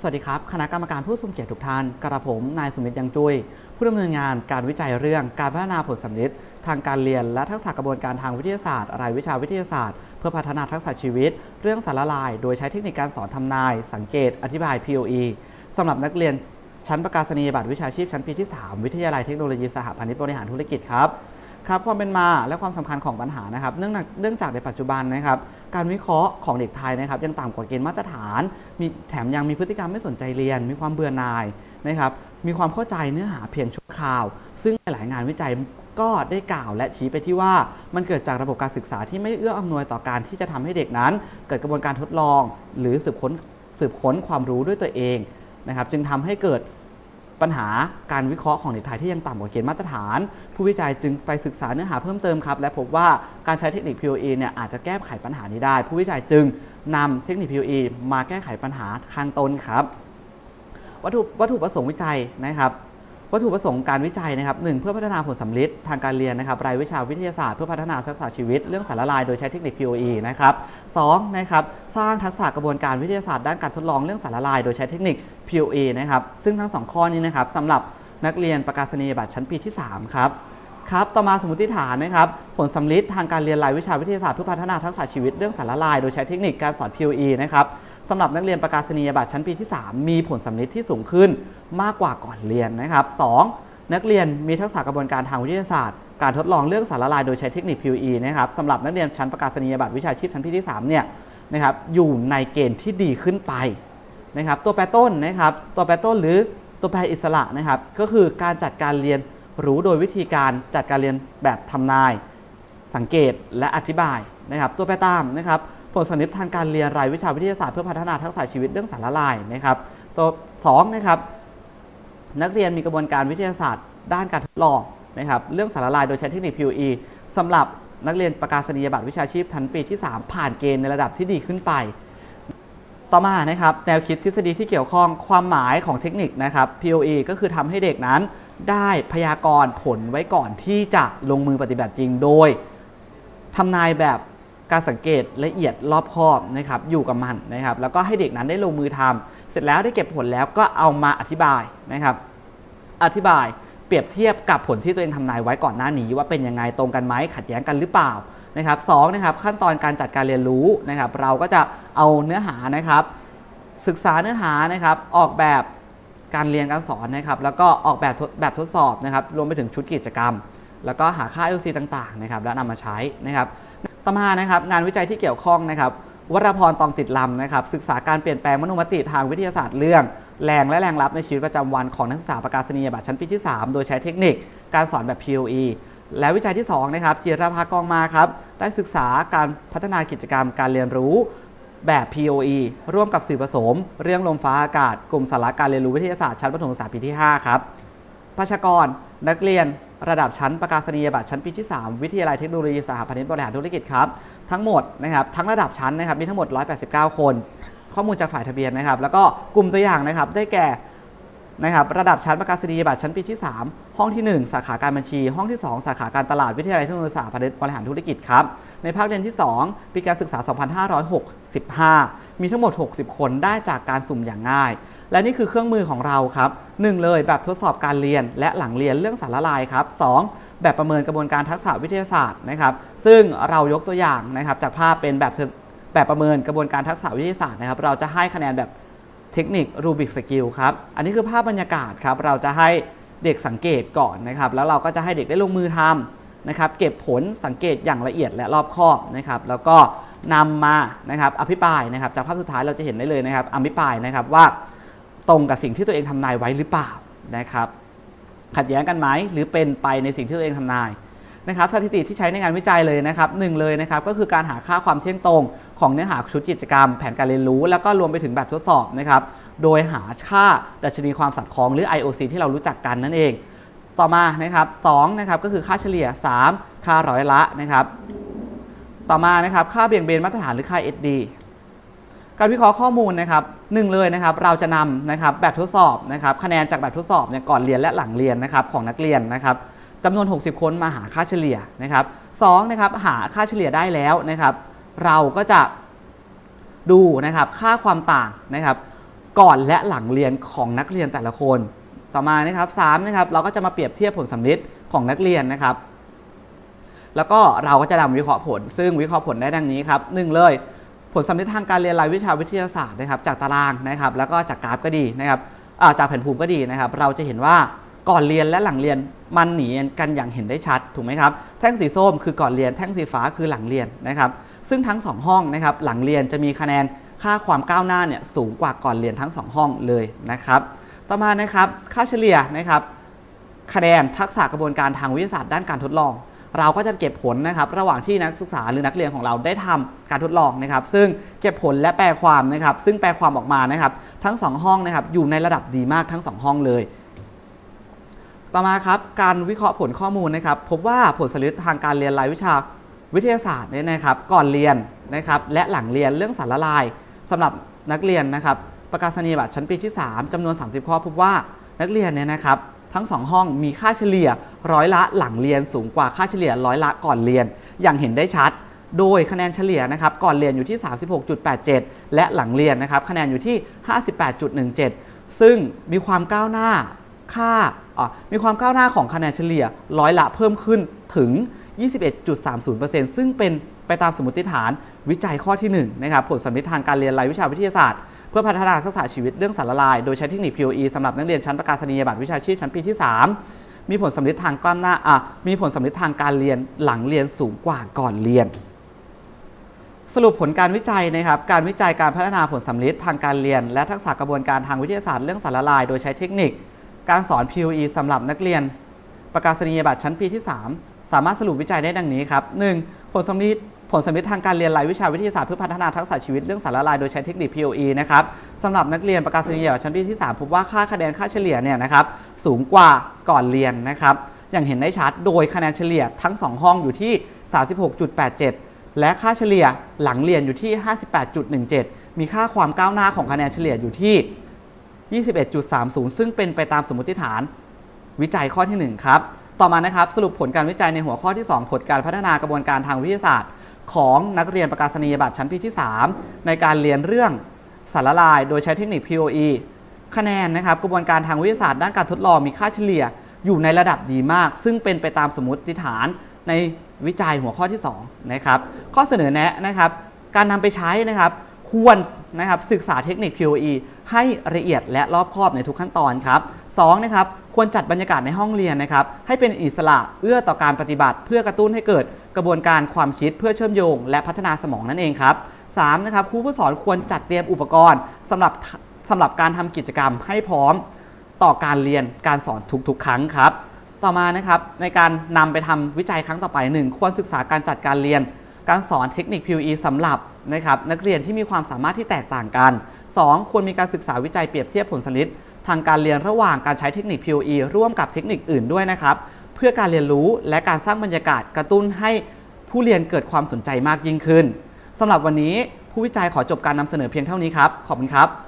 สวัสดีครับ คณะกรรมการผู้ทรงเกียรติทุกท่าน กระผม นายสมิทธยังจุย้ยผู้ดำเนินงานการวิจัยเรื่องการพัฒนาผลสำลิดทางการเรียน และทักษะกระบวนการทางวิทยาศาสตร์ รายวิชาวิทยาศาสตร์ เพื่อพัฒนาทักษะชีวิต เรื่องสารละลาย โดยใช้เทคนิคการสอนทำนาย สังเกต อธิบาย POE สำหรับนักเรียนชั้นประกาศนียบัตรวิชาชีพชั้นปีที่ 3 วิทยาลัยเทคโนโลยีสหพันธ์บริหารธุรกิจครับครับความเป็นมาและความสำคัญของปัญหานะครับ เนื่องจากในปัจจุบันนะครับ การวิเคราะห์ของเด็กไทยนะครับยังต่ำกว่าเกณฑ์มาตรฐาน มีแถมยังมีพฤติกรรมไม่สนใจเรียน มีความเบื่อหน่ายนะครับมีความเข้าใจเนื้อหาเพียงชั่วคราว ซึ่งหลายงานวิจัยก็ได้กล่าวและชี้ไปที่ว่ามันเกิดจากระบบการศึกษาที่ไม่เอื้ออำนวยต่อการที่จะทำให้เด็กนั้น เกิดกระบวนการทดลอง หรือสืบค้นสืบค้นความรู้ด้วยตัวเองนะครับจึงทำให้เกิด ปัญหาการวิเคราะห์ของเด็กไทยที่ยังต่ำกว่าเกณฑ์มาตรฐาน ผู้วิจัยจึงไปศึกษาเนื้อหาเพิ่มเติมครับ และพบว่าการใช้เทคนิค POE เนี่ยอาจจะแก้ไขปัญหานี้ได้ ผู้วิจัยจึงนำเทคนิค POE มาแก้ไขปัญหาข้างต้นครับ วัตถุวัตถุประสงค์วิจัยนะครับ วัตถุประสงค์การวิจัยนะครับหนึ่งเพื่อพัฒนาผลสำลิดทางการเรียนนะครับรายวิชาวิทยาศาสตร์เพื่อพัฒนาทักษะชีวิตเรื่องสารละลายโดยใช้เทคนิค POE นะครับสองนะครับสร้างทักษะกระบวนการวิทยาศาสตร์ด้านการทดลองเรื่องสารละลายโดยใช้เทคนิค POE นะครับซึ่งทั้งสองข้อนี้นะครับสำหรับนักเรียนประกาศนียบัตรชั้นปีที่ 3 ครับครับต่อมาสมมติฐานนะครับผลสำลิดทางการเรียนรายวิชาวิทยาศาสตร์เพื่อพัฒนาทักษะชีวิตเรื่องสารละลาย โดยใช้เทคนิคการสอน POE นะครับ สำหรับนักเรียนประกาศนียบัตรชั้นปีที่ 3 มีผลสำลิดที่สูงขึ้นมากกว่าก่อนเรียนนะครับสองนักเรียนมีทักษะกระบวนการทางวิทยาศาสตร์ การทดลองเรื่องสารละลายโดยใช้เทคนิค POE นะครับสำหรับนักเรียนชั้นประกาศนียบัตรวิชาชีพชั้นปีที่3เนี่ยนะครับอยู่ในเกณฑ์ที่ดีขึ้นไปนะครับตัวแปรต้นนะครับตัวแปรต้นหรือตัวแปรอิสระนะครับก็คือการจัดการเรียนรู้โดยวิธีการจัดการเรียนแบบทำนาย สังเกตและอธิบายนะครับตัวแปรตามนะครับ ผลสำลิดทางการเรียนรายวิชาวิทยาศาสตร์เพื่อพัฒนาทักษะชีวิตเรื่องสารละลายนะครับตัวสองนะครับนักเรียนมีกระบวนการวิทยาศาสตร์ ด้านการทดลองนะครับเรื่องสารละลายโดยใช้เทคนิค POE สำหรับนักเรียนประกาศนียบัตรวิชาชีพชั้นปีที่ 3 ผ่านเกณฑ์ในระดับที่ดีขึ้นไป ต่อมานะครับแนวคิดทฤษฎีที่เกี่ยวข้องความหมายของเทคนิคนะครับ POE ก็คือทำให้เด็กนั้นได้พยากรณ์ผลไว้ก่อนที่จะลงมือปฏิบัติจริงโดยทำนายแบบ การสังเกตละเอียดรอบคอบนะครับอยู่กับมันนะครับแล้วก็ให้เด็กนั้นได้ลงมือทำเสร็จแล้วได้เก็บผลแล้วก็เอามาอธิบายนะครับ อธิบายเปรียบเทียบกับผลที่ตัวเองทำนายไว้ก่อนหน้านี้ว่าเป็นยังไงตรงกันไหมขัดแย้งกันหรือเปล่านะครับสองนะครับขั้นตอนการจัดการเรียนรู้นะครับ เราก็จะเอาเนื้อหานะครับ ศึกษาเนื้อหานะครับออกแบบการเรียนการสอนนะครับแล้วก็ออกแบบแบบทดสอบนะครับรวมไปถึงชุดกิจกรรม แล้วก็หาค่า LC ต่างๆนะครับแล้วนำมาใช้นะครับ ต่อมานะครับงานวิจัยที่เกี่ยวข้องนะครับวรพรตองติดลำนะครับศึกษาการเปลี่ยนแปลงมโนมติทางวิทยาศาสตร์เรื่อง แรงและแรงรับในชีวิตประจำวันของนักศึกษาประกาศนียบัตรชั้นปีที่ 3 โดยใช้เทคนิคการสอนแบบ POE และวิจัยที่2นะครับจิรภากองมาครับได้ศึกษาการพัฒนากิจกรรมการเรียนรู้แบบ POE ร่วมกับสื่อผสม เรื่องลมฟ้าอากาศ กลุ่มสาระการเรียนรู้วิทยาศาสตร์ชั้นประถมศึกษาปีที่ 5 ครับ ประชากรนักเรียนระดับชั้นประกาศนียบัตรชั้นปีที่ 3 วิทยาลัยเทคโนโลยีสหพันธ์บริหารธุรกิจครับทั้งหมดนะครับทั้งระดับชั้นนะครับมีทั้งหมด 189 คน ข้อมูลจากฝ่ายทะเบียนนะครับ แล้วก็กลุ่มตัวอย่างนะครับได้แก่นะครับระดับชั้นประกาศนียบัตรชั้นปีที่ 3 ห้องที่ 1 สาขาการบัญชี ห้องที่ 2 สาขาการตลาดวิทยาลัยเทคโนโลยีสหพันธ์บริหารธุรกิจครับในภาคเรียนที่ 2 ปีการศึกษา 2565 มีทั้งหมด 60 คนได้จากการสุ่มอย่างง่าย และนี่คือเครื่องมือของเราครับหนึ่งเลยแบบทดสอบการเรียนและหลังเรียนเรื่องสารละลายครับสองแบบประเมินกระบวนการทักษะวิทยาศาสตร์นะครับ ซึ่งเรายกตัวอย่างนะครับจากภาพเป็นแบบแบบประเมินกระบวนการทักษะวิทยาศาสตร์นะครับ เราจะให้คะแนนแบบเทคนิครูบิกสกิลครับ อันนี้คือภาพบรรยากาศครับ เราจะให้เด็กสังเกตก่อนนะครับ แล้วเราก็จะให้เด็กได้ลงมือทำนะครับ เก็บผลสังเกตอย่างละเอียดและรอบคอบนะครับ แล้วก็นำมานะครับอภิปรายนะครับ จากภาพสุดท้ายเราจะเห็นได้เลยนะครับ อภิปรายนะครับว่า ตรงกับสิ่งที่ตัวเองทำนายไว้หรือเปล่านะครับ ขัดแย้งกันไหมหรือเป็นไปในสิ่งที่ตัวเองทำนายนะครับสถิติที่ใช้ในงานวิจัยเลยนะครับหนึ่งเลยนะครับก็คือการหาค่าความเที่ยงตรง ของเนื้อหาชุดกิจกรรม แผนการเรียนรู้ แล้วก็รวมไปถึงแบบทดสอบนะครับโดยหาค่าดัชนีความสัดคล้องหรือ IOC ที่เรารู้จักกันนั่นเอง ต่อมานะครับ2นะครับก็คือค่าเฉลี่ย 3 ค่าร้อยละนะครับต่อมานะครับค่าเบี่ยงเบนมาตรฐานหรือค่า SD การวิเคราะห์ข้อมูลนะครับหนึ่งเลยนะครับเราจะนำนะครับแบบทดสอบนะครับคะแนนจากแบบทดสอบเนี่ยก่อนเรียนและหลังเรียนนะครับของนักเรียนนะครับจำนวน 60 คนมาหาค่าเฉลี่ยนะครับสองนะครับหาค่าเฉลี่ยได้แล้วนะครับ เราก็จะดูนะครับค่าความต่างนะครับก่อนและหลังเรียนของนักเรียนแต่ละคน ต่อมานะครับสามนะครับเราก็จะมาเปรียบเทียบผลสัมฤทธิ์ของนักเรียนนะครับ แล้วก็เราก็จะนำวิเคราะห์ผล ซึ่งวิเคราะห์ผลได้ดังนี้ครับหนึ่งเลย ผลสัมฤทธิ์ทางการเรียนรายวิชาวิทยาศาสตร์นะครับจากตารางนะครับแล้วก็จากกราฟก็ดีนะครับาจากแผนภูมิก็ดีนะครับ เราจะเห็นว่าก่อนเรียนและหลังเรียนมันหนีกันอย่างเห็นได้ชัดถูกไหมครับแท่งสีส้มคือก่อนเรียนแท่งสีฟ้าคือหลังเรียนนะครับ ซึ่งทั้งสองห้องนะครับหลังเรียนจะมีคะแนนค่าความก้าวหน้าเนี่ยสูงกว่าก่อนเรียนทั้งสองห้องเลยนะครับ ต่อมานะครับค่าเฉลี่ยนะครับคะแนนทักษะกระบวนการทางวิทยาศาสตร์ด้านการทดลอง เราก็จะเก็บผลนะครับระหว่างที่นักศึกษาหรือนักเรียนของเราได้ทำการทดลองนะครับ ซึ่งเก็บผลและแปลความนะครับ ซึ่งแปลความออกมานะครับ ทั้ง 2 ห้องนะครับ อยู่ในระดับดีมากทั้ง 2 ห้องเลย ต่อมาครับการวิเคราะห์ผลข้อมูลนะครับ พบว่าผลสลิดทางการเรียนรายวิชาวิทยาศาสตร์เนี่ยนะครับ ก่อนเรียนนะครับ และหลังเรียนเรื่องสารละลายสำหรับนักเรียนนะครับ ประกาศนียบัตรชั้นปีที่ 3จำนวน 30 ข้อพบว่านักเรียนเนี่ยนะครับ ทั้ง 2 ห้องมีค่าเฉลี่ย ร้อยละหลังเรียนสูงกว่าค่าเฉลี่ยร้อยละก่อนเรียน อย่างเห็นได้ชัด โดยคะแนนเฉลี่ยนะครับก่อนเรียนอยู่ที่ 36.87 และหลังเรียนนะครับคะแนนอยู่ที่ 58.17 ซึ่งมีความก้าวหน้าค่าอะมีความก้าวหน้าของคะแนนเฉลี่ยร้อยละเพิ่มขึ้นถึง 21.30%ซึ่งเป็นไปตามสมมติฐานวิจัยข้อที่1นะครับผลสัมฤทธิ์ทางการเรียนรายวิชาวิทยาศาสตร์ เพื่อพัฒนาทักษะชีวิตเรื่องสารละลาย โดยใช้เทคนิค POE สำหรับนักเรียนชั้นประกาศนียบัตรวิชาชีพชั้นปีที่ 3 มีผลสัมฤทธิ์ทางกล้ามหน้าอะมีผลสัมฤทธิ์ทางการเรียนหลังเรียนสูงกว่าก่อนเรียน สรุปผลการวิจัยนะครับ การวิจัยการพัฒนาผลสัมฤทธิ์ทางการเรียน และทักษะกระบวนการทางวิทยาศาสตร์เรื่องสารละลาย โดยใช้เทคนิค การสอน POE สำหรับนักเรียน ประกาศนียบัตรชั้นปีที่ 3 สามารถสรุปวิจัยได้ดังนี้ครับ 1. ผลสัมฤทธิ์ผลสัมฤทธิ์ทางการเรียนรายวิชาวิทยาศาสตร์เพื่อพัฒนาทักษะชีวิตเรื่องสารละลายโดยใช้เทคนิค POE นะครับ สำหรับนักเรียนประกาศนียบัตรชั้นปีที่ 3 พบว่าค่าคะแนนค่าเฉลี่ยเนี่ยนะครับสูงกว่าก่อนเรียนนะครับอย่างเห็นได้ชัดโดยคะแนนเฉลี่ยทั้ง 2 ห้องอยู่ที่ 36.87 และค่าเฉลี่ยหลังเรียนอยู่ที่ 58.17 มีค่าความก้าวหน้าของคะแนนเฉลี่ยอยู่ที่ 21.30 ซึ่งเป็นไปตามสมมติฐานวิจัยข้อที่ 1 ครับ ต่อมานะครับสรุปผลการวิจัยในหัวข้อที่ 2 ผลการพัฒนากระบวนการทางวิทยาศาสตร์ ของนักเรียนประกาศนียบัตรชั้นปีที่ 3 ในการเรียนเรื่อง สารละลาย โดยใช้เทคนิค POE คะแนนนะครับกระบวนการทางวิทยาศาสตร์ด้านการทดลองมีค่าเฉลี่ยอยู่ในระดับดีมาก ซึ่งเป็นไปตามสมมติฐานในวิจัยหัวข้อที่2นะครับข้อเสนอแนะนะครับการนำไปใช้นะครับควรนะครับศึกษาเทคนิค POE ให้ละเอียดและรอบคอบในทุกขั้นตอนครับสองนะครับควรจัดบรรยากาศในห้องเรียนนะครับให้เป็นอิสระเอื้อต่อการปฏิบัติ เพื่อกระตุ้นให้เกิดกระบวนการความคิดเพื่อเชื่อมโยง และพัฒนาสมองนั่นเองครับ สามนะครับครูผู้สอนควรจัดเตรียมอุปกรณ์สำหรับสำหรับการทำกิจกรรมให้พร้อมต่อการเรียนการสอนทุกๆ ครั้งครับ ต่อมานะครับในการนำไปทำวิจัยครั้งต่อไปหนึ่งควรศึกษาการจัดการเรียน การสอนเทคนิค POE สำหรับนะครับนักเรียนที่มีความสามารถที่แตกต่างกัน 2. ควรมีการศึกษาวิจัยเปรียบเทียบผลสลิดทางการเรียนระหว่างการใช้เทคนิค POE ร่วมกับเทคนิคอื่นด้วยนะครับ เพื่อการเรียนรู้และการสร้างบรรยากาศกระตุ้นให้ผู้เรียนเกิดความสนใจมากยิ่งขึ้น สำหรับวันนี้ผู้วิจัยขอจบการนำเสนอเพียงเท่านี้ครับ ขอบคุณครับ